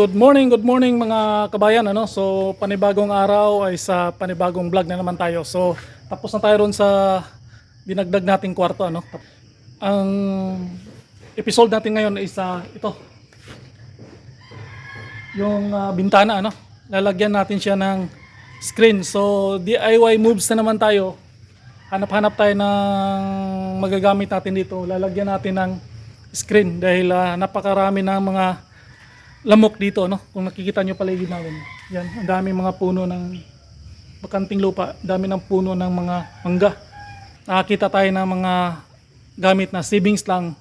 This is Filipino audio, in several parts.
Good morning, good morning mga kabayan ano. So panibagong araw ay sa panibagong vlog na naman tayo. So tapos na tayo ron sa dinagdag nating kwarto ano. Ang episode natin ngayon ay sa ito. Yung ah, bintana ano. Lalagyan natin siya ng screen. So DIY moves na naman tayo. Hanap-hanap tayo ng magagamit natin dito. Lalagyan natin ng screen dahil ah, napakarami ng mga lamok dito no? Kung nakikita nyo paligid namin yan ang dami mga puno ng bakanting lupa. Dami ng puno ng mga mangga. Nakakita tayo ng mga gamit na savings lang.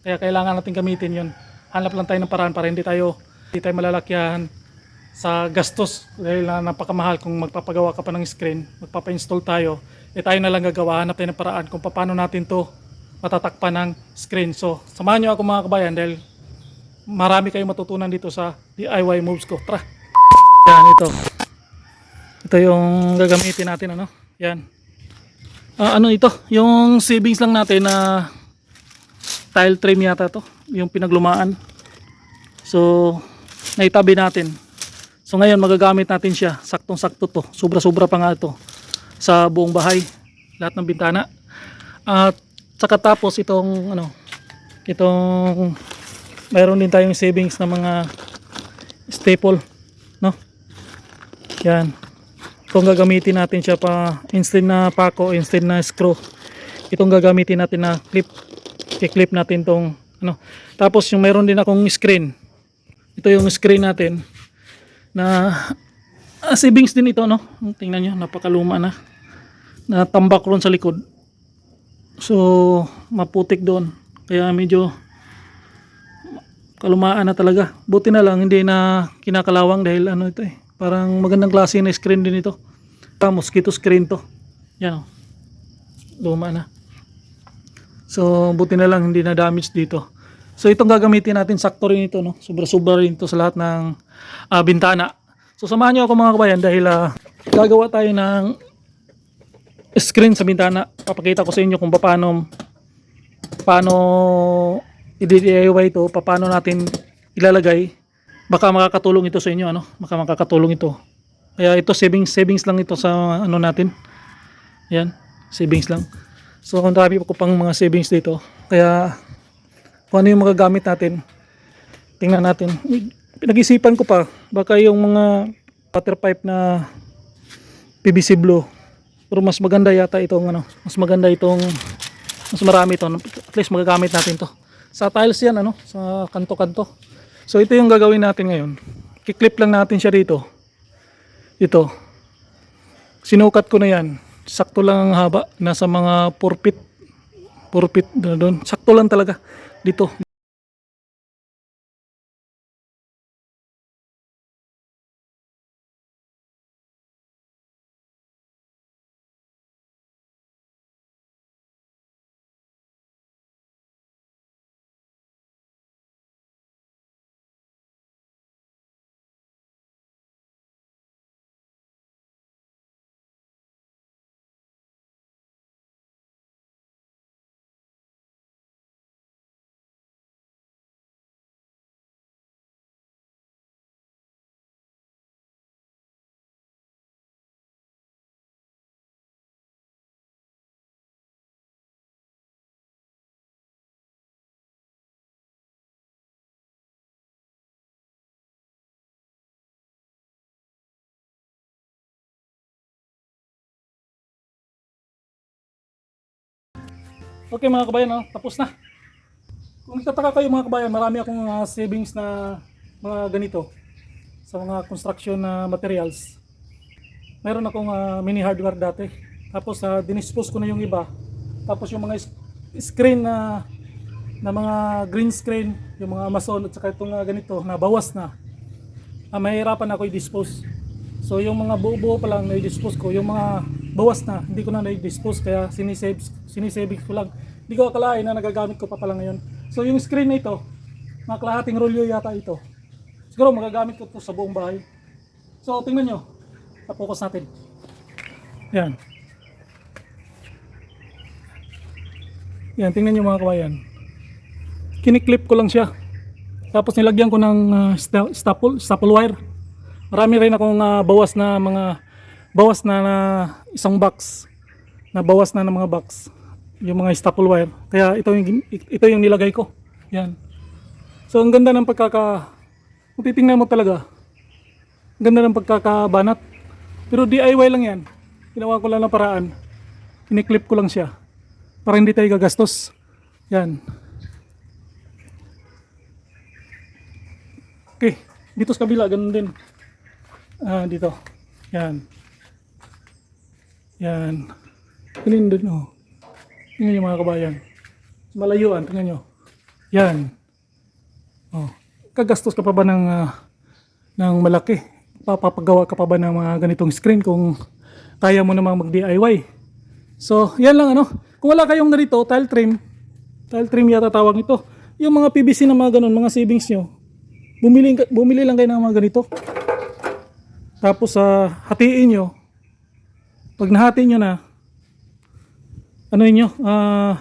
Kaya kailangan natin gamitin yon hanap lang tayo ng paraan para hindi tayo hindi tayo malalakyahan sa gastos. Dahil na napakamahal kung magpapagawa ka pa ng screen magpapa-install tayo eh tayo na lang gagawa. Hanap tayo ng paraan kung paano natin to matatakpan ng screen. So samahan nyo ako mga kabayan dahil marami kayong matutunan dito sa DIY moves ko. Tara. Yan ito. Ito yung gagamitin natin ano. Yan. Ah, ano ito? Yung savings lang natin na tile trim yata to. Yung pinaglumaan. So, naitabi natin. So ngayon magagamit natin siya. Saktong-sakto to. Sobra-sobra pa nga ito. Sa buong bahay. Lahat ng bintana. At saka tapos itong ano, itong mayroon din tayong savings na mga staple no? Yan. Itong gagamitin natin siya pa instead na pako instead na screw itong gagamitin natin na clip i-clip natin tong ano? Tapos yung mayroon din akong screen. Ito yung screen natin na ah, savings din ito no? Tingnan nyo napakaluma na. Na tambak ron sa likod. So maputik doon. Kaya medyo kalumaan na talaga. Buti na lang hindi na kinakalawang dahil ano ito eh. Parang magandang klase na screen din ito. Ah, mosquito screen to. Yan oh. Luma na. So buti na lang hindi na damage dito. So itong gagamitin natin sakto rin ito no. Sobra-sobra rin ito sa lahat ng ah, bintana. So samahan niyo ako mga kabayan dahil ah, gagawa tayo ng screen sa bintana. Papakita ko sa inyo kung paano paano i-DIY ito, paano natin ilalagay, baka makakatulong ito sa inyo, ano? Baka makakatulong ito. Kaya ito savings savings lang ito sa ano natin. Yan, savings lang. So kung dami ko pang mga savings dito. Kaya kung ano yung magagamit natin, tingnan natin. Pinag-isipan ko pa, baka yung mga water pipe na PVC blue. Pero mas maganda yata itong ano, mas maganda itong mas marami ito. At least magagamit natin to sa tiles yan ano? Sa kanto-kanto. So ito yung gagawin natin ngayon. Kiklip lang natin siya dito ito. Sinukat ko na yan. Sakto lang ang haba. Nasa mga 4 feet. 4 feet na doon. Sakto lang talaga. Dito Okay mga kabayan, no? tapos na. Kung nagtataka kayo mga kabayan, marami akong uh, savings na mga ganito sa mga construction na materials. Meron akong uh, mini hardware dati. Tapos uh, dinispose ko na yung iba. Tapos yung mga screen na na mga green screen, yung mga Amazon at saka itong uh, ganito na bawas na. Uh, mahirapan ako i-dispose. So yung mga buo-buo pa lang na-dispose ko, yung mga bawas na, hindi ko na na-dispose kaya sinisave, sinisave ko lang. Hindi ko akalain na nagagamit ko pa pala ngayon. So yung screen na ito, mga kalahating rolyo yata ito. Siguro magagamit ko ito sa buong bahay. So tingnan nyo, na-focus natin. Yan. Yan, tingnan nyo mga kabayan. Kiniklip ko lang siya. Tapos nilagyan ko ng uh, sta- staple, staple wire. Marami rin akong uh, bawas na mga bawas na, na isang box na bawas na ng mga box yung mga staple wire. Kaya ito yung ito yung nilagay ko. Yan. So ang ganda ng pagkaka kung titingnan mo talaga. Ang ganda ng pagkakabanat. Pero DIY lang yan. Ginawa ko lang ng paraan. Kiniklip ko lang siya. Para hindi tayo gagastos. Yan. Okay. Dito sa kabila, ganun din. Ah, dito. Yan. Yan. Ganun din, oh. Tingnan nyo mga kabayan. Malayuan, tingnan nyo. Yan. Oh. Kagastos ka pa ba ng, ah, ng malaki? Papapagawa ka pa ba ng mga ganitong screen kung kaya mo namang mag-DIY? So, yan lang ano. Kung wala kayong ganito, tile trim, tile trim yata tawag ito. Yung mga PVC na mga ganun, mga savings nyo, bumili, bumili lang kayo ng mga ganito. Tapos sa hatiin nyo, pag nahati nyo na, ano nyo, ah,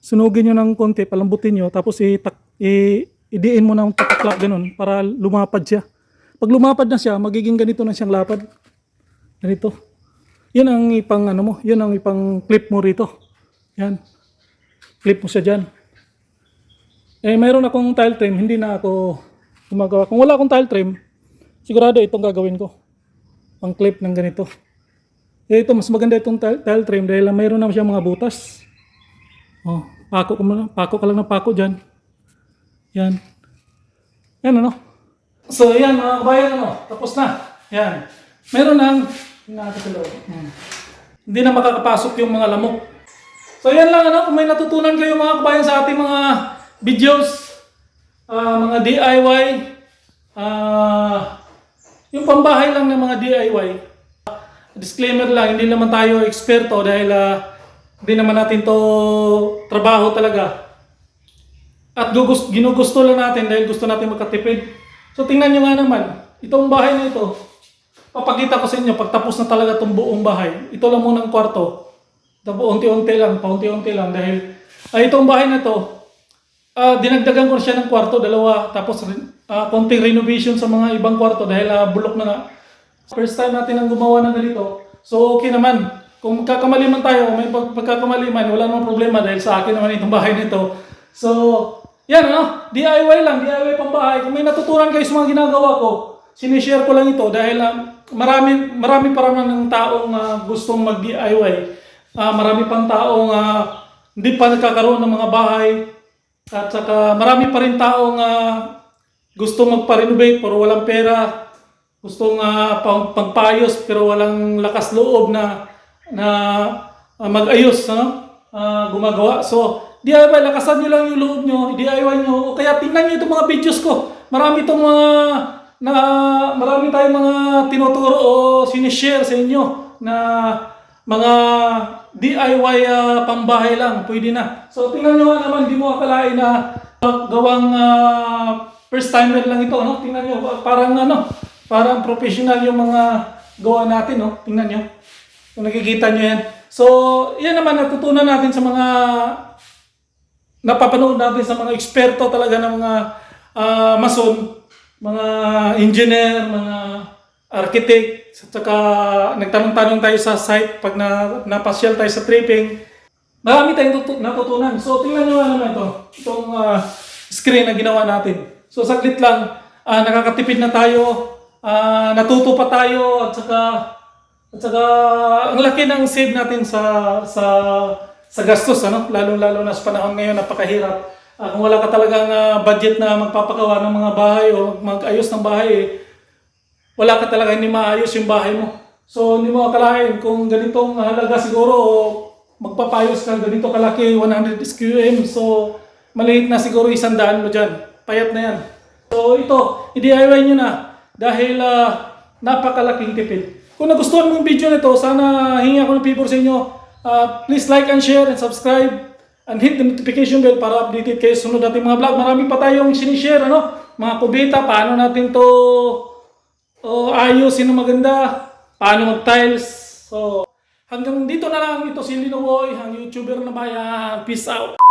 sunugin nyo ng konti, palambutin nyo, tapos itak, i, idiin mo ng pataklap ganun para lumapad siya. Pag lumapad na siya, magiging ganito na siyang lapad. Ganito. Yan ang ipang ano mo, yan ang ipang clip mo rito. Yan. Clip mo siya dyan. Eh, mayroon akong tile trim, hindi na ako gumagawa. Kung wala akong tile trim, sigurado itong gagawin ko. Pang clip ng ganito. Eh, ito, mas maganda itong tile, trim dahil mayroon na siya mga butas. Oh, pako ko muna, pako ka lang ng pako dyan. Yan. Yan ano. So, yan mga kabayan, ano, tapos na. Yan. Meron ng, nakakatulo. Hmm. Hindi na makakapasok yung mga lamok. So, yan lang, ano, kung may natutunan kayo mga kabayan sa ating mga videos, ah, mga DIY, ah, yung pambahay lang ng mga DIY, disclaimer lang, hindi naman tayo eksperto dahil ah, hindi naman natin to trabaho talaga. At gugus, ginugusto lang natin dahil gusto natin makatipid. So tingnan nyo nga naman, itong bahay na ito, papakita ko sa inyo pagtapos na talaga itong buong bahay. Ito lang muna ang kwarto. Tapos unti-unti lang, paunti-unti lang dahil ay itong bahay na to, ah, dinagdagan ko siya ng kwarto, dalawa, tapos uh, konting renovation sa mga ibang kwarto dahil ah, bulok na nga. First time natin ang gumawa ng ganito. So okay naman. Kung magkakamali man tayo, may pag pagkakamali man, wala namang problema dahil sa akin naman itong bahay nito. So, yan ano, DIY lang, DIY pang bahay. Kung may natutunan kayo sa mga ginagawa ko, sinishare ko lang ito dahil ah, marami, marami pa naman ng taong ah, gustong mag-DIY. Ah, marami pang taong ah, hindi pa nagkakaroon ng mga bahay. At saka marami pa rin taong ah, gusto magpa-renovate pero walang pera. Gustong uh, pang, pangpayos pero walang lakas loob na na ah, mag-ayos, ano? Ah, gumagawa. So, DIY, lakasan nyo lang yung loob nyo, DIY nyo. O kaya tingnan nyo itong mga videos ko. Marami itong mga, na, marami tayong mga tinuturo o sinishare sa inyo na mga DIY ah, pambahay lang, pwede na. So, tingnan nyo naman, di mo akalain na gawang ah, first timer lang ito, no? Tingnan nyo, parang ano, parang professional yung mga gawa natin, no? Tingnan nyo. Kung nakikita nyo yan. So, yan naman natutunan natin sa mga napapanood natin sa mga eksperto talaga ng mga ah, mason, mga engineer, mga architect, at saka nagtanong-tanong tayo sa site pag na, napasyal tayo sa tripping. Marami tayong tutu- natutunan. So, tingnan nyo naman ito. Itong ah, screen na ginawa natin. So, saglit lang, ah, nakakatipid na tayo, ah, natuto pa tayo, at saka at saka, ang laki ng save natin sa sa sa gastos, ano? Lalo-lalo na sa panahon ngayon, napakahirap. Ah, kung wala ka talagang ah, budget na magpapagawa ng mga bahay o mag-ayos ng bahay, eh, wala ka talaga hindi maayos yung bahay mo. So, hindi mo akalain kung ganitong halaga siguro magpapayos ka ganito kalaki, 100 SQM. So, maliit na siguro isang daan mo dyan. Payat na yan. So, ito, i-DIY nyo na dahil ah, napakalaking tipid. Kung nagustuhan mo yung video nito, sana hingi ako ng favor sa inyo. Ah, please like and share and subscribe and hit the notification bell para updated kayo sunod nating mga vlog. Marami pa tayong sinishare, ano? Mga kubita, paano natin to o ayusin ng maganda, paano mag-tiles. So, hanggang dito na lang ito si Linowoy, ang YouTuber na bayan. Peace out!